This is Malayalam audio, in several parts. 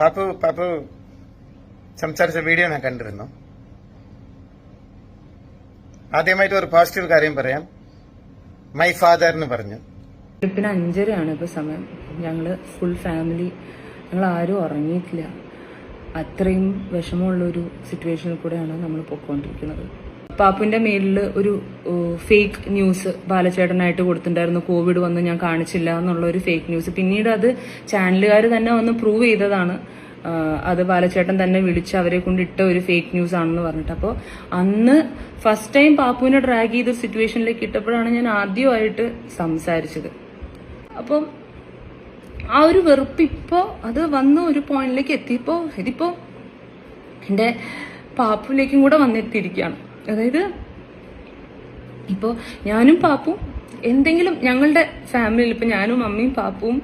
പാപ്പു പാപ്പു സംസാരിച്ച വീഡിയോ ഞാൻ കണ്ടിരുന്നു. ആദ്യമായിട്ട് ഒരു പോസിറ്റീവ് കാര്യം പറയാം. മൈ ഫാദർ എന്ന് പറഞ്ഞു. ട്രിപ്പിന് അഞ്ചരയാണ് ഇപ്പോൾ സമയം. ഞങ്ങൾ ഫുൾ ഫാമിലി ഞങ്ങൾ ആരും ഉറങ്ങിയിട്ടില്ല. അത്രയും വിഷമമുള്ള ഒരു സിറ്റുവേഷനിൽ കൂടെയാണ് നമ്മൾ പൊക്കോണ്ടിരിക്കുന്നത്. പാപ്പുവിന്റെ മേലിൽ ഒരു ഫേക്ക് ന്യൂസ് ബാലചേട്ടനായിട്ട് കൊടുത്തിട്ടുണ്ടായിരുന്നു. കോവിഡ് വന്ന് ഞാൻ കാണിച്ചില്ല എന്നുള്ള ഒരു ഫേക്ക് ന്യൂസ് പിന്നീട് അത് ചാനലുകാർ തന്നെ വന്ന് പ്രൂവ് ചെയ്തതാണ്. അത് ബാലചേട്ടൻ തന്നെ വിളിച്ച് അവരെ കൊണ്ട് ഇട്ട ഒരു ഫേക്ക് ന്യൂസ് ആണെന്ന് പറഞ്ഞിട്ട്. അപ്പോൾ അന്ന് ഫസ്റ്റ് ടൈം പാപ്പുവിനെ ഡ്രാഗ് ചെയ്ത സിറ്റുവേഷനിലേക്ക് ഇട്ടപ്പോഴാണ് ഞാൻ ആദ്യമായിട്ട് സംസാരിച്ചത്. അപ്പം ആ ഒരു വെറുപ്പ് ഇപ്പോൾ അത് വന്ന് ഒരു പോയിന്റിലേക്ക് എത്തിയപ്പോൾ ഇതിപ്പോൾ എന്റെ പാപ്പുലേക്കും കൂടെ വന്നെത്തിയിരിക്കുകയാണ് അതായത് ഇപ്പോൾ ഞാനും പാപ്പും എന്തെങ്കിലും ഞങ്ങളുടെ ഫാമിലിയിൽ ഇപ്പം ഞാനും അമ്മയും പാപ്പും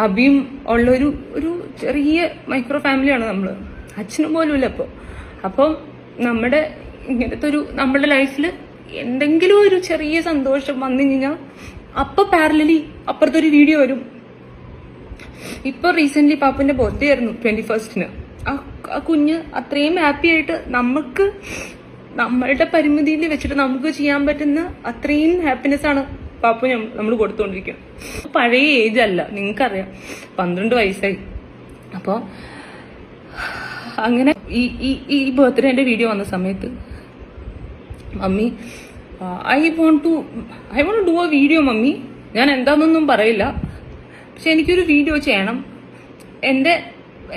അബിയും ഉള്ള ഒരു ഒരു ചെറിയ മൈക്രോ ഫാമിലിയാണ് നമ്മൾ അച്ഛനും പോലും ഇല്ല അപ്പോൾ അപ്പം നമ്മുടെ ഇങ്ങനത്തെ ഒരു നമ്മുടെ ലൈഫിൽ എന്തെങ്കിലും ഒരു ചെറിയ സന്തോഷം വന്നു കഴിഞ്ഞാൽ അപ്പൊ പാരലലി അപ്പുറത്തൊരു വീഡിയോ വരും. ഇപ്പൊ റീസെന്റ് പാപ്പന്റെ ബർത്ത്ഡേ ആയിരുന്നു ട്വന്റി ഫസ്റ്റിന് ആ കുഞ്ഞ് അത്രയും ഹാപ്പി ആയിട്ട് നമുക്ക് നമ്മളുടെ പരിമിതിയിൽ വെച്ചിട്ട് നമുക്ക് ചെയ്യാൻ പറ്റുന്ന അത്രയും ഹാപ്പിനെസ് ആണ് പാപ്പു നമ്മൾ കൊടുത്തോണ്ടിരിക്കുക പഴയ ഏജ് അല്ല നിങ്ങൾക്കറിയാം പന്ത്രണ്ട് വയസ്സായി. അപ്പോൾ അങ്ങനെ ഈ ഈ ഈ ബർത്ത്ഡേന്റെ വീഡിയോ വന്ന സമയത്ത് mummy I want to I want do a video mummy. ഞാൻ എന്താണെന്നൊന്നും പറയില്ല. പക്ഷെ എനിക്കൊരു വീഡിയോ ചെയ്യണം. എന്റെ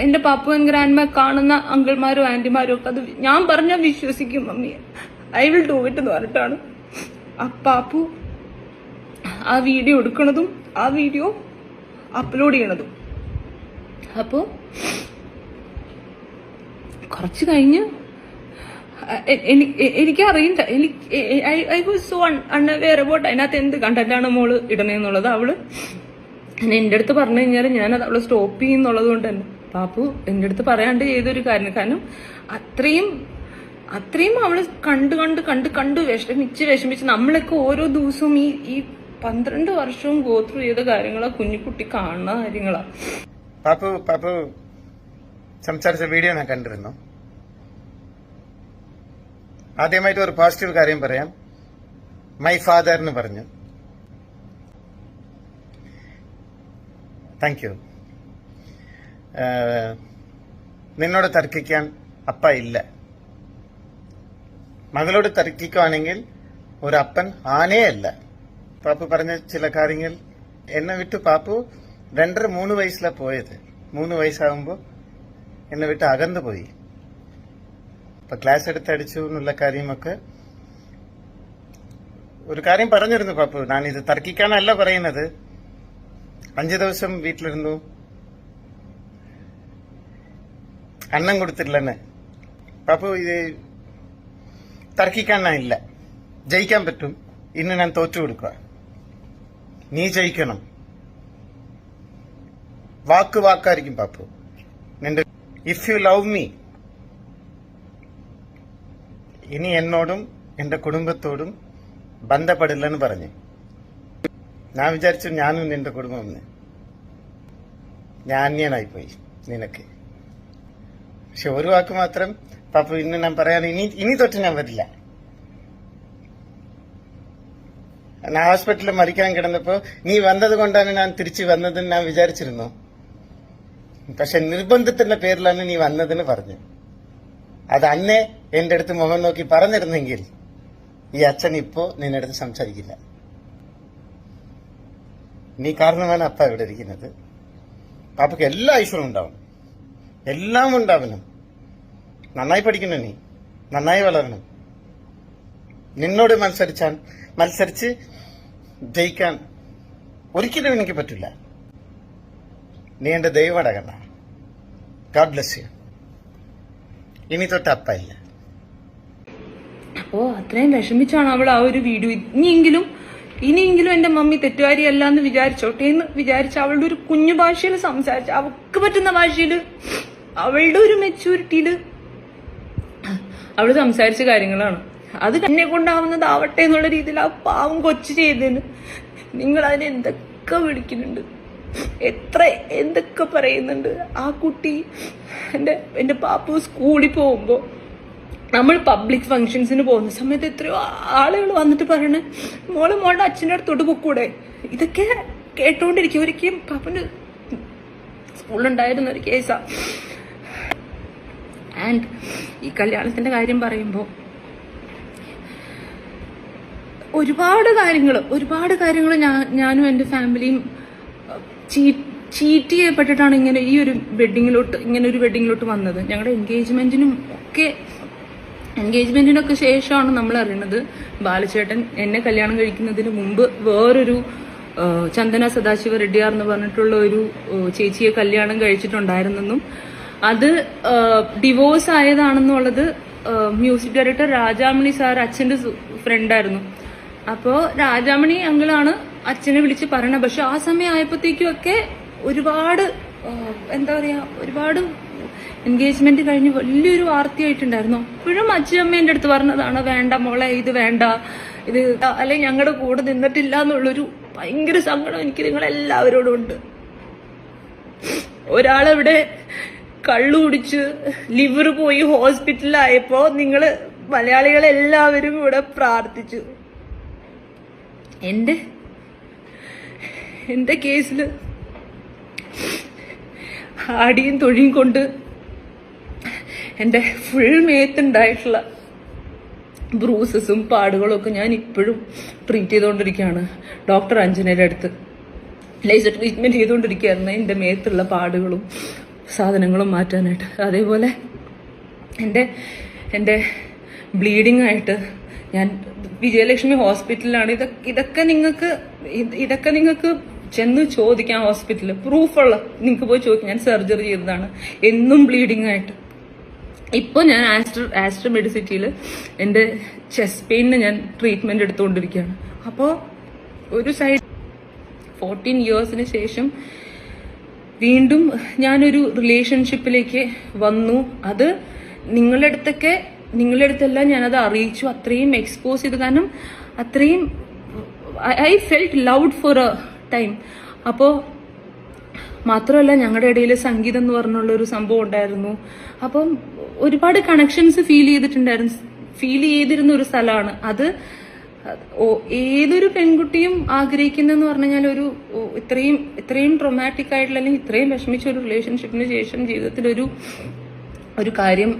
എന്റെ പാപ്പുവൻ ഗ്രാൻഡ്മ കാണുന്ന അങ്കിൾമാരും ആന്റിമാരും ഒക്കെ അത് ഞാൻ പറഞ്ഞാൽ വിശ്വസിക്കും mummy. I will do it എന്ന് പറഞ്ഞിട്ടാണ്. ആ പാപ്പു ആ വീഡിയോ എടുക്കണതും ആ വീഡിയോ അപ്ലോഡ് ചെയ്യണതും. അപ്പോൾ കുറച്ച് കഴിഞ്ഞ് എനിക്കറിയില്ല. എനിക്ക് I was so unaware about അതിനകത്ത് എന്ത് കണ്ടന്റാണ് മോൾ ഇടണേന്നുള്ളത് അവൾ എന്റെ അടുത്ത് പറഞ്ഞു കഴിഞ്ഞാൽ ഞാനത് അവളെ സ്റ്റോപ്പ് ചെയ്യുന്നുള്ളത് കൊണ്ട് തന്നെ. പാപ്പു എന്റെ അടുത്ത് പറയാണ്ട് ചെയ്തൊരു കാര്യം. കാരണം അത്രയും അത്രയും അവൾ കണ്ട് കണ്ട് കണ്ട് കണ്ട് വിഷമിച്ച് വിഷമിച്ച് നമ്മളൊക്കെ ഓരോ ദിവസവും ഈ ഈ പന്ത്രണ്ട് വർഷവും ഗോത്രൂ ചെയ്ത കാര്യങ്ങളാ കുഞ്ഞിക്കുട്ടി കാണുന്ന കാര്യങ്ങളാ. പാപ്പു പാപ്പു സംസാരിച്ച വീഡിയോ ഞാൻ കണ്ടിരുന്നു. ആദ്യമായിട്ട് ഒരു പോസിറ്റീവ് കാര്യം പറയാം. മൈ ഫാദർ എന്ന് പറഞ്ഞു. താങ്ക് യു നിന്നോട് തർക്കിക്കാൻ അപ്പ ഇല്ല. മകളോട് തർക്കിക്കുവാണെങ്കിൽ ഒരപ്പൻ അപ്പൻ ആനേ അല്ല പാപ്പു പറഞ്ഞ ചില കാര്യങ്ങൾ എന്നെ വിട്ട് പാപ്പു രണ്ടര മൂന്ന് വയസ്സിലാ പോയത്. മൂന്ന് വയസ്സാകുമ്പോൾ എന്നെ വിട്ട് അകന്നു പോയി. അപ്പൊ ക്ലാസ് എടുത്ത് അടിച്ചു എന്നുള്ള കാര്യമൊക്കെ ഒരു കാര്യം പറഞ്ഞിരുന്നു പാപ്പു. ഞാൻ ഇത് തർക്കിക്കാനല്ല പറയുന്നത്. അഞ്ചു ദിവസം വീട്ടിലിരുന്നു. അന്നം കൊടുത്തില്ലെന്ന് അപ്പൊ ഇത് ഇല്ല. ജയിക്കാൻ പറ്റും. ഇന്ന് ഞാൻ തോറ്റു കൊടുക്കുക. നീ ജയിക്കണം. വാക്ക് വാക്കായിരിക്കും പാപ്പു. നിന്റെ ഇഫ് യു ലവ് മീ ഇനി എന്നോടും എന്റെ കുടുംബത്തോടും ബന്ധപ്പെടില്ലെന്ന് പറഞ്ഞു. ഞാൻ വിചാരിച്ചു ഞാനും നിന്റെ കുടുംബം ഞാൻ അന്യനായി പോയി നിനക്ക്. പക്ഷെ ഒരു വാക്ക് മാത്രം പാപ്പ ഇന്ന് ഞാൻ പറയാൻ ഇനി ഇനി തൊട്ട് ഞാൻ വരില്ല. ഞാൻ ഹോസ്പിറ്റലിൽ മരിക്കാൻ കിടന്നപ്പോ നീ വന്നത് കൊണ്ടാണ് ഞാൻ തിരിച്ചു വന്നതെന്ന് ഞാൻ വിചാരിച്ചിരുന്നു. പക്ഷെ നിർബന്ധത്തിന്റെ പേരിലാണ് നീ വന്നതെന്ന് പറഞ്ഞു. അത് അന്നേ എന്റെ അടുത്ത് മുഖം നോക്കി പറഞ്ഞിരുന്നെങ്കിൽ ഈ അച്ഛൻ ഇപ്പോ നിന്റെ അടുത്ത് സംസാരിക്കില്ല. നീ കാരണമാണ് അപ്പ ഇവിടെ ഇരിക്കുന്നത്. പാപ്പയ്ക്ക് എല്ലാ ഐശ്വര്യവും ഉണ്ടാവും എല്ലാം ഉണ്ടാവണം. നന്നായി പഠിക്കണം നീ. നന്നായി വളരണം. നിന്നോട് മത്സരിച്ചാൽ മത്സരിച്ച് ജയിക്കാൻ ഒരിക്കലും എനിക്ക് പറ്റില്ല. നീ എന്റെ ദൈവടകണ്ട ഗാഡ് ബ്ലസ് യു ഇനി തൊട്ട് അപ്പയില്ല അപ്പോ അത്രയും വിഷമിച്ചാണ് അവൾ ആ ഒരു വീഡിയോ ഇനിയെങ്കിലും ഇനിയെങ്കിലും എന്റെ മമ്മി തെറ്റുകാരിയല്ല എന്ന് വിചാരിച്ചോട്ടെ എന്ന് വിചാരിച്ച അവളുടെ ഒരു കുഞ്ഞു ഭാഷയിൽ സംസാരിച്ച അവക്ക് പറ്റുന്ന ഭാഷയിൽ അവളുടെ ഒരു മെച്ചൂരിറ്റിയിൽ അവൾ സംസാരിച്ച കാര്യങ്ങളാണ്. അത് എന്നെ കൊണ്ടാവുന്നതാവട്ടെ എന്നുള്ള രീതിയിൽ ആ പാവം കൊച്ചു ചെയ്തതിന് നിങ്ങൾ അതിനെ എന്തൊക്കെ വിളിക്കുന്നുണ്ട്? എത്ര എന്തൊക്കെ പറയുന്നുണ്ട്? ആ കുട്ടി എന്റെ എന്റെ പാപ്പു സ്കൂളിൽ പോകുമ്പോൾ നമ്മൾ പബ്ലിക് ഫങ്ഷൻസിന് പോകുന്ന സമയത്ത് എത്രയോ ആളുകൾ വന്നിട്ട് പറയണേ മോൾ മോളുടെ അച്ഛന്റെ അടുത്തോട്ട് പൊക്കൂടെ? ഇതൊക്കെ കേട്ടോണ്ടിരിക്കും. ഒരിക്കലും പാപ്പന് സ്കൂളിലുണ്ടായിരുന്ന ഒരു കേസാ ആൻഡ് ഈ കല്യാണത്തിന്റെ കാര്യം പറയുമ്പോൾ ഒരുപാട് കാര്യങ്ങൾ ഒരുപാട് കാര്യങ്ങൾ ഞാനും എന്റെ ഫാമിലിയും ചീറ്റ് ചെയ്യപ്പെട്ടിട്ടാണ് ഇങ്ങനെ ഈ ഒരു വെഡിങ്ങിലോട്ട് ഇങ്ങനെ ഒരു വെഡിങ്ങിലോട്ട് വന്നത്. ഞങ്ങളുടെ എൻഗേജ്മെന്റിനും ഒക്കെ എൻഗേജ്മെന്റിനൊക്കെ ശേഷമാണ് നമ്മൾ അറിയുന്നത് ബാലചേട്ടൻ എന്നെ കല്യാണം കഴിക്കുന്നതിന് മുമ്പ് വേറൊരു ചന്ദന സദാശിവ റെഡ്ഡിയാർ എന്ന് പറഞ്ഞിട്ടുള്ള ഒരു ചേച്ചിയെ കല്യാണം കഴിച്ചിട്ടുണ്ടായിരുന്നെന്നും അത് ഡിവോഴ്സ് ആയതാണെന്നുള്ളത് മ്യൂസിക് ഡയറക്ടർ രാജാമണി സാർ അച്ഛന്റെ ഫ്രണ്ടായിരുന്നു അപ്പോ രാജാമണി അങ്കിളാണ് അച്ഛനെ വിളിച്ച് പറയണത്. പക്ഷെ ആ സമയം ആയപ്പോഴത്തേക്കും ഒക്കെ ഒരുപാട് എന്താ പറയാ ഒരുപാട് എൻഗേജ്മെന്റ് കഴിഞ്ഞ് വലിയൊരു വാർത്തയായിട്ടുണ്ടായിരുന്നു. അപ്പോഴും അച്ഛനമ്മേന്റെ അടുത്ത് പറഞ്ഞതാണ് വേണ്ട മോളെ ഇത് വേണ്ട. ഇത് അല്ലെങ്കിൽ ഞങ്ങളുടെ കൂടെ നിന്നിട്ടില്ല എന്നുള്ളൊരു ഭയങ്കര സങ്കടം എനിക്ക് നിങ്ങളെല്ലാവരോടും ഉണ്ട്. ഒരാളെവിടെ കള്ളു കുടിച്ച് ലിവർ പോയി ഹോസ്പിറ്റലിലായപ്പോ നിങ്ങൾ മലയാളികളെല്ലാവരും ഇവിടെ പ്രാർത്ഥിച്ചു. എന്റെ എന്റെ കേസിൽ ആടിയും തൊഴിയും കൊണ്ട് എന്റെ ഫുൾ മേത്തുണ്ടായിട്ടുള്ള ബ്രൂസസും പാടുകളും ഒക്കെ ഞാൻ ഇപ്പോഴും ട്രീറ്റ് ചെയ്തുകൊണ്ടിരിക്കുകയാണ് ഡോക്ടർ അഞ്ജനയുടെ അടുത്ത്. ലേസർ ട്രീറ്റ്മെന്റ് ചെയ്തുകൊണ്ടിരിക്കുകയായിരുന്നു എന്റെ മേത്തുള്ള പാടുകളും സാധനങ്ങളും മാറ്റാനായിട്ട്. അതേപോലെ എന്റെ എന്റെ ബ്ലീഡിംഗ് ആയിട്ട് ഞാൻ വിജയലക്ഷ്മി ഹോസ്പിറ്റലിലാണ്. ഇതൊക്കെ ഇതൊക്കെ നിങ്ങൾക്ക് ഇതൊക്കെ നിങ്ങൾക്ക് ചെന്ന് ചോദിക്കാം ഹോസ്പിറ്റലിൽ പ്രൂഫുള്ള നിങ്ങൾക്ക് പോയി ചോദിക്കാം. ഞാൻ സർജറി ചെയ്തതാണ്. എന്നും ബ്ലീഡിംഗ് ആയിട്ട് ഇപ്പോൾ ഞാൻ ആസ്റ്റർ ആസ്റ്റർ മെഡിസിറ്റിയിൽ എന്റെ ചെസ്റ്റ് പെയിനിന് ഞാൻ ട്രീറ്റ്മെന്റ് എടുത്തുകൊണ്ടിരിക്കുകയാണ്. അപ്പോൾ ഒരു സൈഡ് ഫോർട്ടീൻ ഇയേഴ്സിന് ശേഷം വീണ്ടും ഞാനൊരു റിലേഷൻഷിപ്പിലേക്ക് വന്നു. അത് നിങ്ങളുടെ അടുത്തൊക്കെ നിങ്ങളുടെ അടുത്തെല്ലാം ഞാനത് അറിയിച്ചു. അത്രയും എക്സ്പോസ് ചെയ്തു കാരണം അത്രയും I felt loud for a time അപ്പോൾ മാത്രമല്ല ഞങ്ങളുടെ ഇടയിൽ സംഗീതം എന്ന് പറഞ്ഞുള്ള ഒരു സംഭവം ഉണ്ടായിരുന്നു. അപ്പം ഒരുപാട് കണക്ഷൻസ് ഫീൽ ചെയ്തിട്ടുണ്ടായിരുന്നു. ഫീൽ ചെയ്തിരുന്ന ഒരു സ്ഥലമാണ്. അത് ഏതൊരു പെൺകുട്ടിയും ആഗ്രഹിക്കുന്നതെന്ന് പറഞ്ഞു കഴിഞ്ഞാൽ ഒരു ഇത്രയും ഇത്രയും ട്രൊമാറ്റിക് ആയിട്ടുള്ള അല്ലെങ്കിൽ ഇത്രയും വിഷമിച്ച ഒരു റിലേഷൻഷിപ്പിന് ശേഷം ജീവിതത്തിൽ ഒരു ഒരു കാര്യം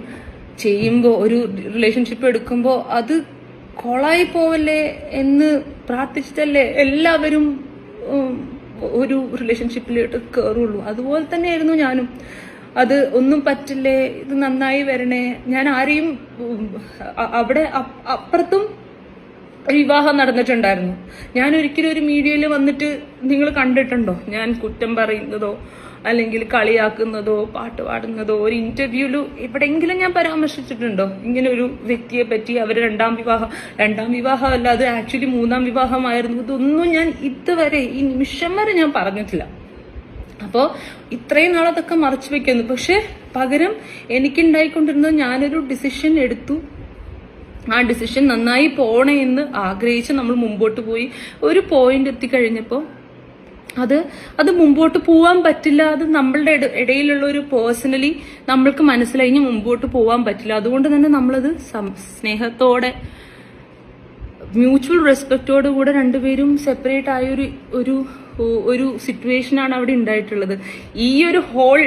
ചെയ്യുമ്പോൾ ഒരു റിലേഷൻഷിപ്പ് എടുക്കുമ്പോൾ അത് കൊളായി പോവല്ലേ എന്ന് പ്രാർത്ഥിച്ചിട്ടല്ലേ എല്ലാവരും ഒരു റിലേഷൻഷിപ്പിലോട്ട് കയറുള്ളൂ അതുപോലെ തന്നെയായിരുന്നു ഞാനും. അത് ഒന്നും പറ്റില്ലേ? ഇത് നന്നായി വരണേ? ഞാൻ ആരെയും അവിടെ അപ്പ- അപ്പുറത്തും വിവാഹം നടന്നിട്ടുണ്ടായിരുന്നു. ഞാൻ ഒരിക്കലും ഒരു മീഡിയയിൽ വന്നിട്ട് നിങ്ങൾ കണ്ടിട്ടുണ്ടോ? ഞാൻ കുറ്റം പറയുന്നതോ അല്ലെങ്കിൽ കളിയാക്കുന്നതോ പാട്ട് പാടുന്നതോ ഒരു ഇന്റർവ്യൂൽ എവിടെയെങ്കിലും ഞാൻ പരാമർശിച്ചിട്ടുണ്ടോ? ഇങ്ങനെ ഒരു വ്യക്തിയെ പറ്റി അവർ രണ്ടാം വിവാഹം രണ്ടാം വിവാഹം അല്ല അത് ആക്ച്വലി മൂന്നാം വിവാഹമായിരുന്നു. ഇതൊന്നും ഞാൻ ഇതുവരെ ഈ നിമിഷം വരെ ഞാൻ പറഞ്ഞിട്ടില്ല. അപ്പോൾ ഇത്രയും നാളതൊക്കെ മറച്ചു വെക്കുന്നു. പക്ഷെ പകരം എനിക്കുണ്ടായിക്കൊണ്ടിരുന്നത് ഞാനൊരു ഡിസിഷൻ എടുത്തു. ആ ഡിസിഷൻ നന്നായി പോണേ എന്ന് ആഗ്രഹിച്ച് നമ്മൾ മുമ്പോട്ട് പോയി. ഒരു പോയിന്റ് എത്തിക്കഴിഞ്ഞപ്പോൾ അത് അത് മുമ്പോട്ട് പോവാൻ പറ്റില്ല. അത് നമ്മളുടെ ഇടയിലുള്ള ഒരു പേഴ്സണലി നമ്മൾക്ക് മനസ്സിലായി മുമ്പോട്ട് പോവാൻ പറ്റില്ല. അതുകൊണ്ട് തന്നെ നമ്മളത് സ്നേഹത്തോടെ മ്യൂച്വൽ റെസ്പെക്റ്റോട് കൂടെ രണ്ടുപേരും സെപ്പറേറ്റ് ആയ ഒരു ഒരു ഒരു സിറ്റുവേഷനാണ് അവിടെ ഉണ്ടായിട്ടുള്ളത്. ഈ ഒരു ഹോൾ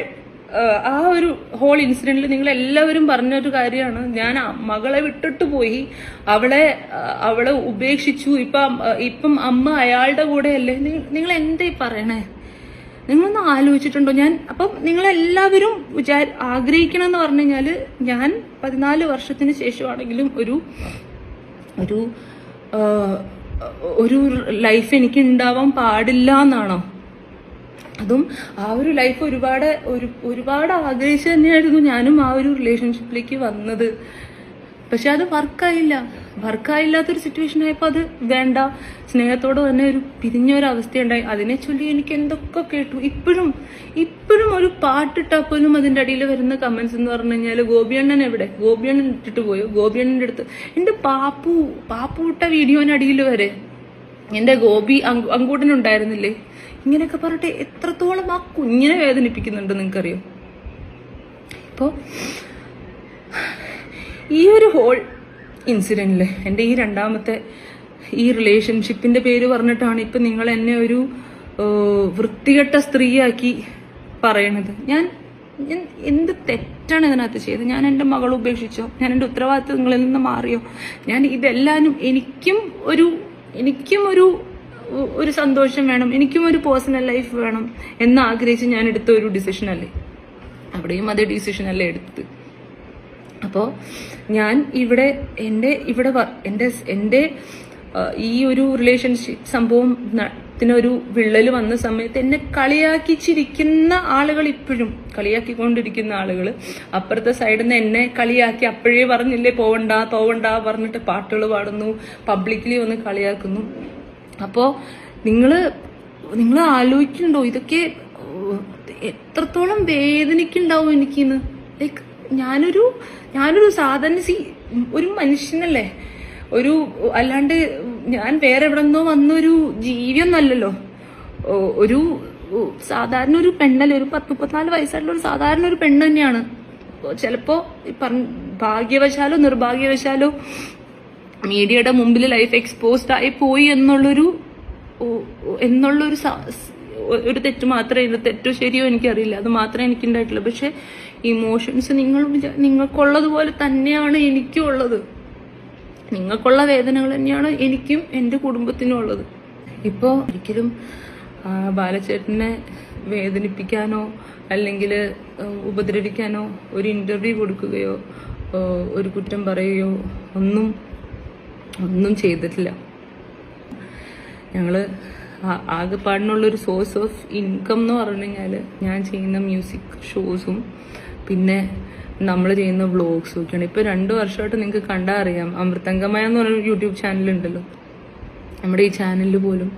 ആ ഒരു ഹോൾ ഇൻസിഡന്റിൽ നിങ്ങൾ എല്ലാവരും പറഞ്ഞൊരു കാര്യമാണ്. ഞാൻ മകളെ വിട്ടിട്ട് പോയി. അവളെ അവളെ ഉപേക്ഷിച്ചു. ഇപ്പം ഇപ്പം അമ്മ അയാളുടെ കൂടെ അല്ലേ നിങ്ങൾ എന്താ പറയണേ? നിങ്ങളൊന്ന് ആലോചിച്ചിട്ടുണ്ടോ? ഞാൻ അപ്പം നിങ്ങളെല്ലാവരും വിചാര ആഗ്രഹിക്കണം എന്ന് പറഞ്ഞു കഴിഞ്ഞാൽ ഞാൻ പതിനാല് വർഷത്തിന് ശേഷമാണെങ്കിലും ഒരു ഒരു ഒരു ലൈഫ് എനിക്ക് ഉണ്ടാവാൻ പാടില്ല എന്നാണോ അതും ആ ഒരു ലൈഫ് ഒരുപാട് ഒരു ഒരുപാട് ആഗ്രഹിച്ച് തന്നെയായിരുന്നു ഞാനും ആ ഒരു റിലേഷൻഷിപ്പിലേക്ക് വന്നത്. പക്ഷെ അത് വർക്കായില്ല. വർക്കായില്ലാത്തൊരു സിറ്റുവേഷൻ ആയപ്പോൾ അത് വേണ്ട. സ്നേഹത്തോട് തന്നെ ഒരു പിരിഞ്ഞ ഒരു അവസ്ഥയുണ്ടായി അതിനെ ചൊല്ലി എനിക്ക് എന്തൊക്കെ കേട്ടു. ഇപ്പോഴും ഇപ്പോഴും ഒരു പാട്ടിട്ടാൽ പോലും അതിന്റെ അടിയിൽ വരുന്ന കമൻസ് എന്ന് പറഞ്ഞു കഴിഞ്ഞാൽ ഗോപിയണ്ണൻ എവിടെ? ഗോപിയണ്ണൻ ഇട്ടിട്ട് പോയോ? ഗോപിയണ്ണന്റെ അടുത്ത്. എന്റെ പാപ്പു പാപ്പു ഇട്ട വീഡിയോനടിയിൽ വരെ. എന്റെ ഗോപി അങ്കു- അങ്കൂട്ടനുണ്ടായിരുന്നില്ലേ ഇങ്ങനെയൊക്കെ പറഞ്ഞിട്ട് എത്രത്തോളം ആ കുഞ്ഞിനെ വേദനിപ്പിക്കുന്നുണ്ട് നിങ്ങൾക്കറിയോ? ഇപ്പോൾ ഈ ഒരു ഹോൾ ഇൻസിഡന്റിൽ എന്റെ ഈ രണ്ടാമത്തെ ഈ റിലേഷൻഷിപ്പിന്റെ പേര് പറഞ്ഞിട്ടാണ് ഇപ്പൊ നിങ്ങൾ എന്നെ ഒരു വൃത്തികെട്ട സ്ത്രീയാക്കി പറയണത്. ഞാൻ എന്ത് തെറ്റാണ് ഇതിനകത്ത് ചെയ്തത്? ഞാൻ എന്റെ മകൾ ഉപേക്ഷിച്ചോ? ഞാൻ എന്റെ ഉത്തരവാദിത്തങ്ങളിൽ നിന്ന് മാറിയോ? ഞാൻ ഇതെല്ലാനും എനിക്കും ഒരു എനിക്കും ഒരു ഒരു സന്തോഷം വേണം എനിക്കും ഒരു പേഴ്സണൽ ലൈഫ് വേണം എന്ന് ആഗ്രഹിച്ച് ഞാൻ എടുത്ത ഒരു ഡിസിഷൻ അല്ലേ? അവിടെയും അതേ ഡിസിഷൻ അല്ലേ എടുത്തത്. അപ്പോൾ ഞാൻ ഇവിടെ എന്റെ ഇവിടെ എന്റെ എന്റെ ഈ ഒരു റിലേഷൻഷിപ്പ് സംഭവം ത്തിനൊരു വിള്ളൽ വന്ന സമയത്ത് എന്നെ കളിയാക്കി ചിരിക്കുന്ന ആളുകൾ ഇപ്പോഴും കളിയാക്കിക്കൊണ്ടിരിക്കുന്ന ആളുകൾ അപ്പുറത്തെ സൈഡിൽ നിന്ന് എന്നെ കളിയാക്കി അപ്പോഴേ പറഞ്ഞില്ലേ പോവണ്ട പോവണ്ട പറഞ്ഞിട്ട് പാട്ടുകൾ പാടുന്നു പബ്ലിക്കലി ഒന്ന് കളിയാക്കുന്നു. അപ്പോൾ നിങ്ങൾ നിങ്ങൾ ആലോചിക്കുന്നുണ്ടോ? ഇതൊക്കെ എത്രത്തോളം എനിക്ക് എനിക്കിന്ന്? ലൈക്ക് ഞാനൊരു ഞാനൊരു സാധാരണ സി ഒരു മനുഷ്യനല്ലേ? ഒരു അല്ലാണ്ട് ഞാൻ വേറെ എവിടെ നിന്നോ വന്നൊരു ജീവിയൊന്നല്ലല്ലോ. ഒരു സാധാരണ ഒരു പെണ്ണല്ലേ? ഒരു പത്ത് മുപ്പത്തിനാല് വയസ്സായിട്ടുള്ള ഒരു സാധാരണ ഒരു പെണ്ണ് തന്നെയാണ്. ചിലപ്പോ പറഞ്ഞ ഭാഗ്യവശാലോ നിർഭാഗ്യവശാലോ മീഡിയയുടെ മുമ്പിൽ ലൈഫ് എക്സ്പോസ്ഡ് ആയി പോയി എന്നുള്ളൊരു എന്നുള്ളൊരു ഒരു തെറ്റ് മാത്രമേ ഇത് തെറ്റോ ശരിയോ എനിക്കറിയില്ല. അത് മാത്രമേ എനിക്ക് ഉണ്ടായിട്ടുള്ളൂ പക്ഷെ ഇമോഷൻസ് നിങ്ങൾ നിങ്ങൾക്കുള്ളതുപോലെ തന്നെയാണ് എനിക്കും ഉള്ളത്. നിങ്ങൾക്കുള്ള വേദനകൾ തന്നെയാണ് എനിക്കും എന്റെ കുടുംബത്തിനും ഉള്ളത്. ഇപ്പോൾ ഒരിക്കലും ബാലചേട്ടനെ വേദനിപ്പിക്കാനോ അല്ലെങ്കിൽ ഉപദ്രവിക്കാനോ ഒരു ഇന്റർവ്യൂ കൊടുക്കുകയോ ഒരു കുറ്റം പറയുകയോ ഒന്നും ഒന്നും ചെയ്തിട്ടില്ല. ഞങ്ങൾ ആകെപ്പാടിനുള്ളൊരു സോഴ്സ് ഓഫ് ഇൻകം എന്ന് പറഞ്ഞു ഞാൻ ചെയ്യുന്ന മ്യൂസിക് ഷോസും പിന്നെ നമ്മൾ ചെയ്യുന്ന വ്ളോഗ്സും ഒക്കെയാണ്. ഇപ്പോൾ രണ്ട് വർഷമായിട്ട് നിങ്ങൾക്ക് കണ്ടാൽ അറിയാം. അമൃതംഗമയ എന്ന് പറഞ്ഞൊരു യൂട്യൂബ് ചാനലുണ്ടല്ലോ നമ്മുടെ ഈ ചാനലിൽ പോലും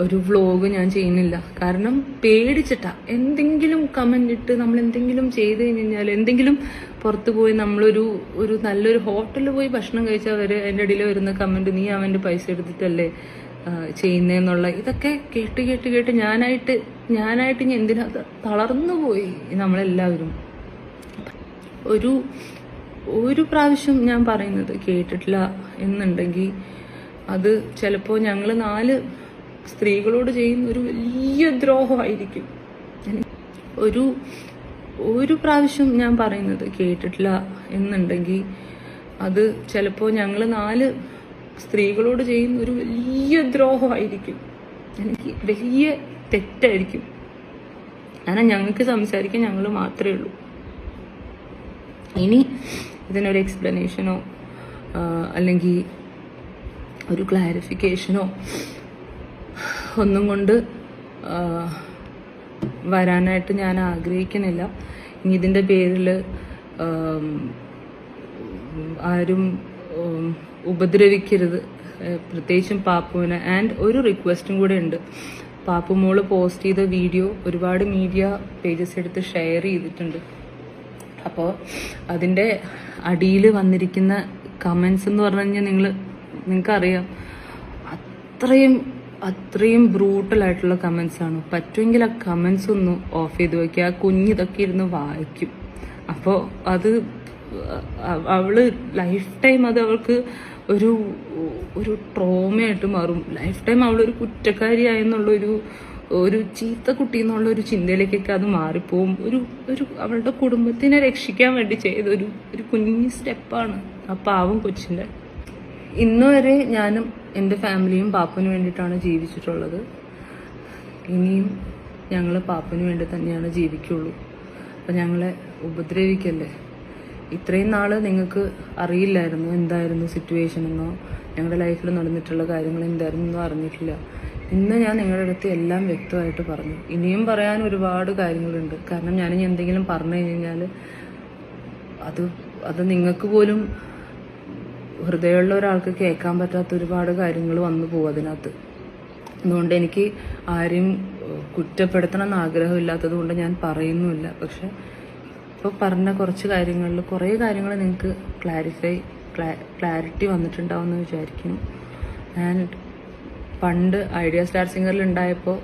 ഒരു വ്ളോഗ് ഞാൻ ചെയ്യുന്നില്ല. കാരണം പേടിച്ചിട്ടാ. എന്തെങ്കിലും കമന്റ് ഇട്ട് നമ്മൾ എന്തെങ്കിലും ചെയ്ത് കഴിഞ്ഞാൽ എന്തെങ്കിലും പുറത്ത് പോയി നമ്മളൊരു ഒരു നല്ലൊരു ഹോട്ടലിൽ പോയി ഭക്ഷണം കഴിച്ചാൽ വരെ എന്റെ ഇടയിൽ വരുന്ന കമന്റ് നീ അവന്റെ പൈസ എടുത്തിട്ടല്ലേ ചെയ്യുന്നതെന്നുള്ള ഇതൊക്കെ കേട്ട് കേട്ട് കേട്ട് ഞാനായിട്ട് ഞാനായിട്ട് ഇനി എന്തിനാ തളർന്നു പോയി നമ്മളെല്ലാവരും. ഒരു ഒരു പ്രാവശ്യം ഞാൻ പറയുന്നത് കേട്ടിട്ടില്ല എന്നുണ്ടെങ്കിൽ അത് ചിലപ്പോൾ ഞങ്ങൾ നാല് സ്ത്രീകളോട് ചെയ്യുന്ന ഒരു വലിയ ദ്രോഹമായിരിക്കും. ഒരു ഒരു പ്രാവശ്യം ഞാൻ പറയുന്നത് കേട്ടിട്ടില്ല എന്നുണ്ടെങ്കിൽ അത് ചിലപ്പോൾ ഞങ്ങൾ നാല് സ്ത്രീകളോട് ചെയ്യുന്ന ഒരു വലിയ ദ്രോഹമായിരിക്കും. എനിക്ക് വലിയ തെറ്റായിരിക്കും. കാരണം ഞങ്ങൾക്ക് സംസാരിക്കാൻ ഞങ്ങൾ മാത്രമേ ഉള്ളൂ. ഇനി ഇതിനൊരു എക്സ്പ്ലനേഷനോ അല്ലെങ്കിൽ ഒരു ക്ലാരിഫിക്കേഷനോ ഒന്നും കൊണ്ട് വരാനായിട്ട് ഞാൻ ആഗ്രഹിക്കുന്നില്ല. ഇനി ഇതിന്റെ പേരിൽ ആരും ഉപദ്രവിക്കരുത്. പ്രത്യേകിച്ചും പാപ്പുവിനെ. ആൻഡ് ഒരു റിക്വസ്റ്റും കൂടെ ഉണ്ട്. പാപ്പു മോൾ പോസ്റ്റ് ചെയ്ത വീഡിയോ ഒരുപാട് മീഡിയ പേജസ് എടുത്ത് ഷെയർ ചെയ്തിട്ടുണ്ട്. അപ്പോൾ അതിന്റെ അടിയിൽ വന്നിരിക്കുന്ന കമൻസ് എന്ന് പറഞ്ഞു കഴിഞ്ഞാൽ നിങ്ങൾ നിങ്ങൾക്കറിയാം. അത്രയും അത്രയും ബ്രൂട്ടലായിട്ടുള്ള കമൻസ് ആണ്. പറ്റുമെങ്കിൽ ആ കമൻസ് ഒന്ന് ഓഫ് ചെയ്ത് വെക്കുക ആ കുഞ്ഞിതൊക്കെ ഇരുന്ന് വായിക്കും. അപ്പോൾ അത് അവൾ ലൈഫ് ടൈം അത് അവൾക്ക് ഒരു ഒരു ട്രോമയായിട്ട് മാറും. ലൈഫ് ടൈം അവളൊരു കുറ്റക്കാരിയായെന്നുള്ളൊരു ഒരു ചീത്ത കുട്ടി എന്നുള്ള ഒരു ചിന്തയിലേക്കൊക്കെ അത് മാറിപ്പോവും. ഒരു ഒരു അവളുടെ കുടുംബത്തിനെ രക്ഷിക്കാൻ വേണ്ടി ചെയ്ത ഒരു ഒരു കുഞ്ഞു സ്റ്റെപ്പാണ് ആ പാവം കൊച്ചിന്റെ ഇന്നുവരെ ഞാനും എന്റെ ഫാമിലിയും പാപ്പന് വേണ്ടിയിട്ടാണ് ജീവിച്ചിട്ടുള്ളത്. ഇനിയും ഞങ്ങൾ പാപ്പന് വേണ്ടി തന്നെയാണ് ജീവിക്കുള്ളൂ. അപ്പം ഞങ്ങളെ ഉപദ്രവിക്കല്ലേ? ഇത്രയും നാൾ നിങ്ങൾക്ക് അറിയില്ലായിരുന്നു എന്തായിരുന്നു സിറ്റുവേഷൻ എന്നോ ഞങ്ങളുടെ ലൈഫിൽ നടന്നിട്ടുള്ള കാര്യങ്ങൾ എന്തായിരുന്നു എന്നോ അറിഞ്ഞിട്ടില്ല. ഇന്ന് ഞാൻ നിങ്ങളുടെ അടുത്ത് എല്ലാം വ്യക്തമായിട്ട് പറഞ്ഞു. ഇനിയും പറയാൻ ഒരുപാട് കാര്യങ്ങളുണ്ട്. കാരണം ഞാനിനി എന്തെങ്കിലും പറഞ്ഞു കഴിഞ്ഞാൽ അത് അത് നിങ്ങൾക്ക് പോലും ഹൃദയമുള്ള ഒരാൾക്ക് കേൾക്കാൻ പറ്റാത്ത ഒരുപാട് കാര്യങ്ങൾ വന്നു പോകും അതിനകത്ത്. അതുകൊണ്ട് എനിക്ക് ആരെയും കുറ്റപ്പെടുത്തണം എന്ന് ആഗ്രഹമില്ലാത്തത് കൊണ്ട് ഞാൻ പറയുന്നുമില്ല. പക്ഷെ ഇപ്പോൾ പറഞ്ഞ കുറച്ച് കാര്യങ്ങളിൽ കുറേ കാര്യങ്ങൾ നിങ്ങൾക്ക് ക്ലാരിഫൈ ക്ലാരിറ്റി വന്നിട്ടുണ്ടാവുമെന്ന് വിചാരിക്കുന്നു. ഞാൻ പണ്ട് ഐഡിയ സ്റ്റാർ സിംഗറിൽ ഉണ്ടായപ്പോൾ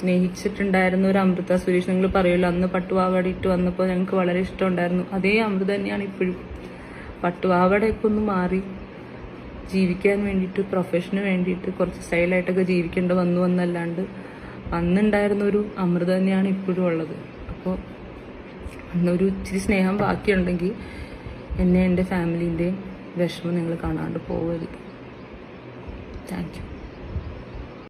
സ്നേഹിച്ചിട്ടുണ്ടായിരുന്ന ഒരു അമൃത സുരേഷ് നിങ്ങൾ പറയുമല്ലോ അന്ന് പട്ടുവാവടിയിട്ട് വന്നപ്പോൾ ഞങ്ങൾക്ക് വളരെ ഇഷ്ടമുണ്ടായിരുന്നു. അതേ അമൃത തന്നെയാണ് ഇപ്പോഴും. പട്ടുപാവാടയൊക്കെ ഒന്ന് മാറി. ജീവിക്കാൻ വേണ്ടിയിട്ട് പ്രൊഫഷന് വേണ്ടിയിട്ട് കുറച്ച് സ്റ്റൈലായിട്ടൊക്കെ ജീവിക്കേണ്ട വന്നു എന്നല്ലാണ്ട് അന്നുണ്ടായിരുന്ന ഒരു അമൃത തന്നെയാണ് ഇപ്പോഴും ഉള്ളത്. അപ്പോൾ അന്നൊരു ഇച്ചിരി സ്നേഹം ബാക്കിയുണ്ടെങ്കിൽ എന്നെ എന്റെ ഫാമിലീന്റെയും വിഷമം നിങ്ങൾ കാണാണ്ട് പോകരുത് താങ്ക് യു